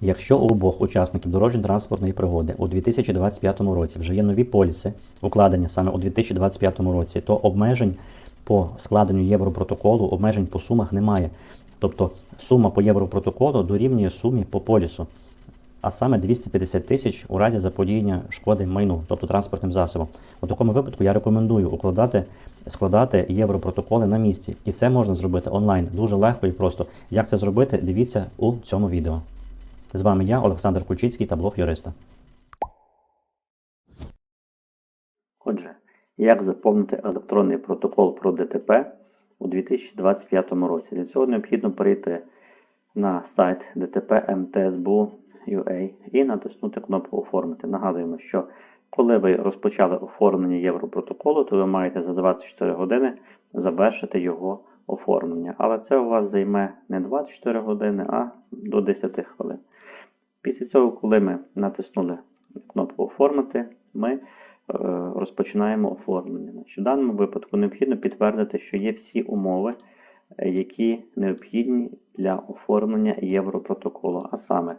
Якщо у обох учасників дорожньо-транспортної пригоди у 2025 році вже є нові поліси, укладені саме у 2025 році, то обмежень по складенню Європротоколу, обмежень по сумах немає. Тобто сума по Європротоколу дорівнює сумі по полісу, а саме 250 тисяч у разі заподіяння шкоди майну, тобто транспортним засобом. У такому випадку я рекомендую укладати, складати європротоколи на місці. І це можна зробити онлайн дуже легко і просто. Як це зробити, дивіться у цьому відео. З вами я, Олександр Кульчицький та блог юриста. Отже, як заповнити електронний протокол про ДТП у 2025 році? Для цього необхідно перейти на сайт ДТП МТСБУ.UA і натиснути кнопку Оформити. Нагадуємо, що коли ви розпочали оформлення Європротоколу, то ви маєте за 24 години завершити його оформлення. Але це у вас займе не 24 години, а до 10 хвилин. Після цього, коли ми натиснули кнопку Оформити, ми е, розпочинаємо оформлення. В даному випадку необхідно підтвердити, що є всі умови, е, які необхідні для оформлення Європротоколу. А саме,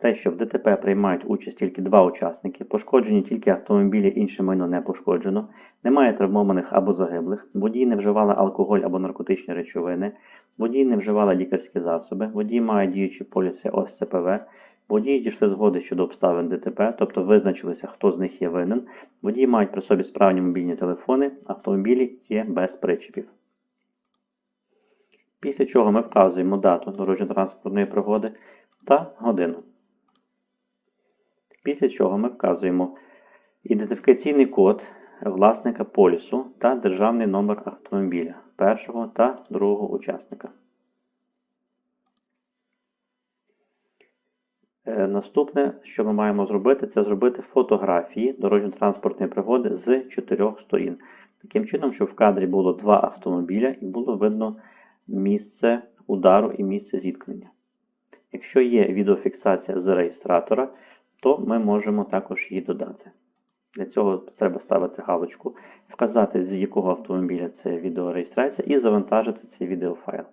те, що в ДТП приймають участь тільки два учасники, пошкоджені тільки автомобілі, інше майно не пошкоджено, немає травмованих або загиблих, водії не вживали алкоголь або наркотичні речовини, водії не вживали лікарські засоби, водії мають діючі поліси ОСЦПВ, Водії дійшли згоди щодо обставин ДТП, тобто визначилися, хто з них є винен. Водії мають при собі справні мобільні телефони, автомобілі є без причепів. Після чого ми вказуємо дату дорожньо-транспортної пригоди та годину. Після чого ми вказуємо ідентифікаційний код власника полісу та державний номер автомобіля першого та другого учасника. Е, Наступне, що ми маємо зробити, це зробити фотографії дорожньо-транспортної пригоди з чотирьох сторін. Таким чином, щоб в кадрі було два автомобіля і було видно місце удару і місце зіткнення. Якщо є відеофіксація з реєстратора, то ми можемо також її додати. Для цього треба ставити галочку, вказати, з якого автомобіля це відеореєстрація, і завантажити цей відеофайл.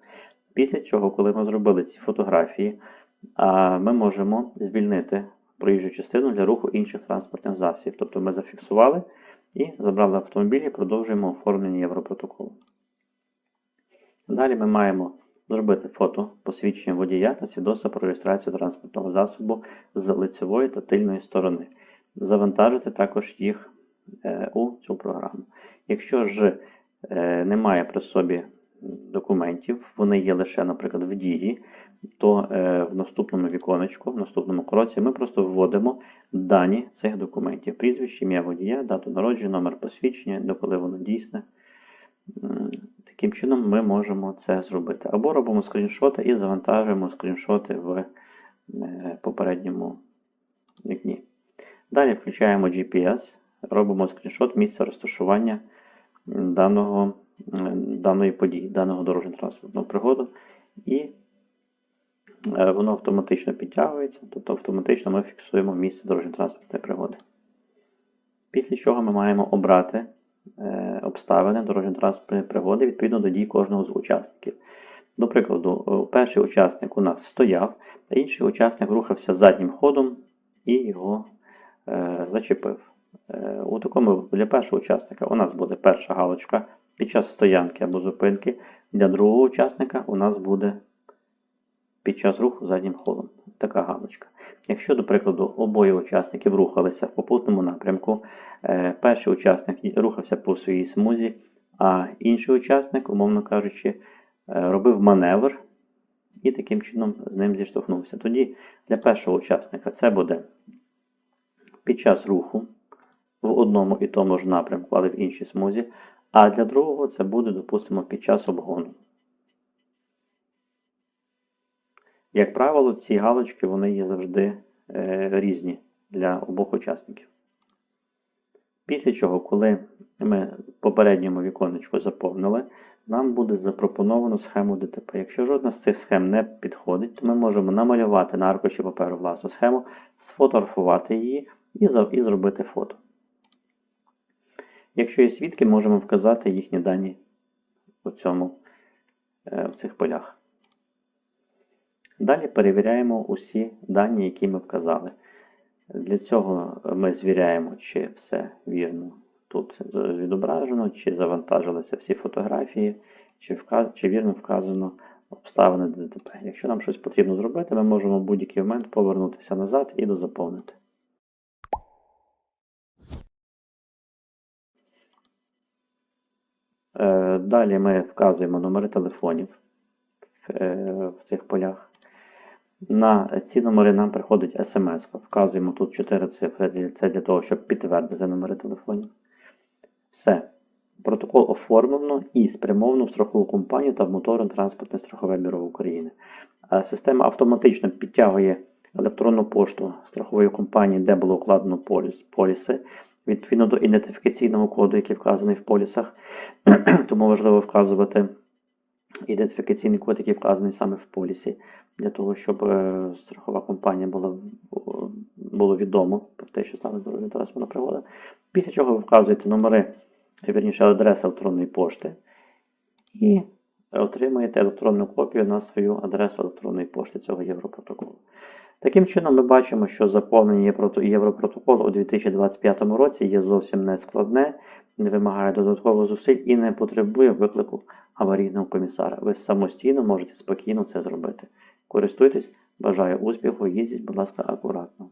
Після чого, коли ми зробили ці фотографії, ми можемо звільнити проїжджу частину для руху інших транспортних засобів. Тобто ми зафіксували і забрали автомобіль і продовжуємо оформлення Європротоколу. Далі ми маємо зробити фото посвідчення водія та свідоцтва про реєстрацію транспортного засобу з лицевої та тильної сторони. Завантажити також їх е, у цю програму. Якщо ж е, немає при собі документів, вони є лише, наприклад, в дії, то е, в наступному віконечку, в наступному кроці ми просто вводимо дані цих документів. Прізвище, ім'я водія, дату народження, номер посвідчення, доколи воно дійсне. Таким чином ми можемо це зробити. Або робимо скріншоти і завантажуємо скріншоти в е, попередньому вікні. Далі включаємо GPS, робимо скріншот місця розташування даного, е, даної події, даного дорожньо-транспортного пригоду. І е, воно автоматично підтягується, тобто автоматично ми фіксуємо місце дорожньо-транспортної пригоди. Після чого ми маємо обрати обставини дорожньо-транспортної пригоди відповідно до дій кожного з учасників. До прикладу, е, перший учасник у нас стояв, а інший учасник рухався заднім ходом і його е, зачепив. Е, у такому для першого учасника у нас буде перша галочка під час стоянки або зупинки. Для другого учасника у нас буде під час руху заднім ходом. Така галочка. Якщо, до прикладу, обоє учасників рухалися в попутному напрямку, е, перший учасник рухався по своїй смузі, а інший учасник, умовно кажучи, е, робив маневр і таким чином з ним зіштовхнувся. Тоді для першого учасника це буде під час руху в одному і тому ж напрямку, але в іншій смузі, а для другого це буде, допустимо, під час обгону. Як правило, ці галочки вони є завжди е, різні для обох учасників. Після чого, коли ми попередньому віконечку заповнили, нам буде запропоновано схему ДТП. Якщо жодна з цих схем не підходить, то ми можемо намалювати на аркуші паперу власну схему, сфотографувати її і, і зробити фото. Якщо є свідки, можемо вказати їхні дані у цьому, е, в цих полях. Далі перевіряємо усі дані, які ми вказали. Для цього ми звіряємо, чи все вірно тут відображено, чи завантажилися всі фотографії, чи, вказ... чи вірно вказано обставини ДТП. Якщо нам щось потрібно зробити, ми можемо в будь-який момент повернутися назад і дозаповнити. Е, Далі ми вказуємо номери телефонів е, в цих полях. На ці номери нам приходить смс. Вказуємо тут 4 цифри. Це для того, щоб підтвердити номери телефонів. Все. Протокол оформлено і спрямовано в страхову компанію та в моторно транспортне страхове бюро України. Система автоматично підтягує електронну пошту страхової компанії, де було укладено поліс, поліси, відповідно до ідентифікаційного коду, який вказаний в полісах. Тому важливо вказувати ідентифікаційний код, який вказаний саме в полісі, для того, щоб е, страхова компанія була було відомо про те, що стане дорожньо транспортна пригода. Після чого ви вказуєте номери, вірніше, адреси електронної пошти і отримуєте електронну копію на свою адресу електронної пошти цього Європротоколу. Таким чином, ми бачимо, що заповнення Європротоколу у 2025 році є зовсім не складне, не вимагає додаткових зусиль і не потребує виклику аварійного комісара. Ви самостійно можете спокійно це зробити. Користуйтесь, бажаю успіху, їздіть, будь ласка, акуратно.